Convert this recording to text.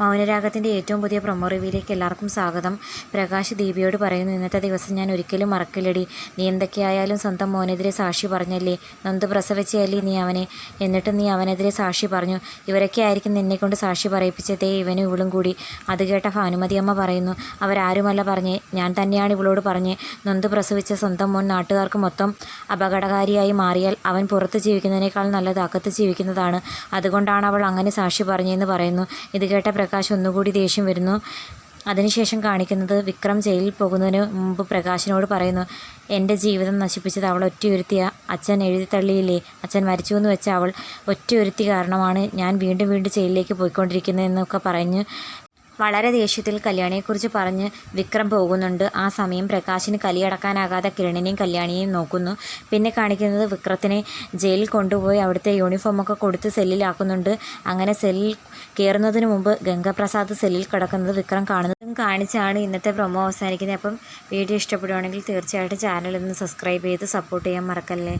മൗനരാഗത്തിന്റെ ഏറ്റവും പുതിയ പ്രൊമോ റിവ്യൂയിലേക്ക് എല്ലാവർക്കും സ്വാഗതം. പ്രകാശ് ദീപിയോട് പറയുന്നു ഇന്നത്തെ ദിവസം ഞാൻ ഒരിക്കലും മറക്കില്ലടി. നീ എന്തൊക്കെയായാലും സ്വന്തം മോനെതിരെ സാക്ഷി പറഞ്ഞല്ലേ? നൊന്ത് പ്രസവിച്ചല്ലേ നീ അവനെ? എന്നിട്ട് നീ അവനെതിരെ സാക്ഷി പറഞ്ഞു. ഇവരൊക്കെ ആയിരിക്കും നിന്നെ കൊണ്ട് സാക്ഷി പറയിപ്പിച്ചതേ ഇവനും ഇവളും കൂടി. അത് കേട്ട ഭാനുമതി അമ്മ പറയുന്നു അവരാരുമല്ല പറഞ്ഞേ? ഞാൻ തന്നെയാണ് ഇവളോട് പറഞ്ഞേ. നൊന്ത് പ്രസവിച്ച സ്വന്തം മോൻ നാട്ടുകാർക്ക് മൊത്തം അപകടകാരിയായി മാറിയാൽ അവൻ പുറത്ത് ജീവിക്കുന്നതിനേക്കാൾ നല്ലത് അകത്ത് ജീവിക്കുന്നതാണ്. അതുകൊണ്ടാണ് അവൾ അങ്ങനെ സാക്ഷി പറഞ്ഞതെന്ന് പറയുന്നു. ഇത് കേട്ട പ്രകാശ് ഒന്നുകൂടി ദേഷ്യം വരുന്നു. അതിനുശേഷം കാണിക്കുന്നത് വിക്രം ജയിലിൽ പോകുന്നതിന് മുമ്പ് പ്രകാശിനോട് പറയുന്നു എന്റെ ജീവിതം നശിപ്പിച്ചത് അവൾ ഒറ്റയൊരുത്തിയ അച്ഛൻ എഴുതി തള്ളിയില്ലേ അച്ഛൻ മരിച്ചു എന്ന് വെച്ചാൽ അവൾ ഒറ്റയൊരുത്തി കാരണമാണ് ഞാൻ വീണ്ടും വീണ്ടും ജയിലിലേക്ക് പോയിക്കൊണ്ടിരിക്കുന്നതെന്നൊക്കെ പറഞ്ഞ് വളരെ ദേഷ്യത്തിൽ കല്യാണിയെക്കുറിച്ച് പറഞ്ഞ് വിക്രം പോകുന്നുണ്ട്. ആ സമയം പ്രകാശിന് കലിയടക്കാനാകാതെ കിരണിനെയും കല്യാണിയെയും നോക്കുന്നു. പിന്നെ കാണിക്കുന്നത് വിക്രത്തിനെ ജയിലിൽ കൊണ്ടുപോയി അവിടുത്തെ യൂണിഫോമൊക്കെ കൊടുത്ത് സെല്ലിലാക്കുന്നുണ്ട്. അങ്ങനെ സെല്ലിൽ കയറുന്നതിന് മുമ്പ് ഗംഗപ്രസാദ് സെല്ലിൽ കിടക്കുന്നത് വിക്രം കാണുന്നതും കാണിച്ചാണ് ഇന്നത്തെ പ്രൊമോ അവസാനിക്കുന്നത്. അപ്പം വീഡിയോ ഇഷ്ടപ്പെടുവാണെങ്കിൽ തീർച്ചയായിട്ടും ചാനൽ ഒന്ന് സബ്സ്ക്രൈബ് ചെയ്ത് സപ്പോർട്ട് ചെയ്യാൻ മറക്കല്ലേ?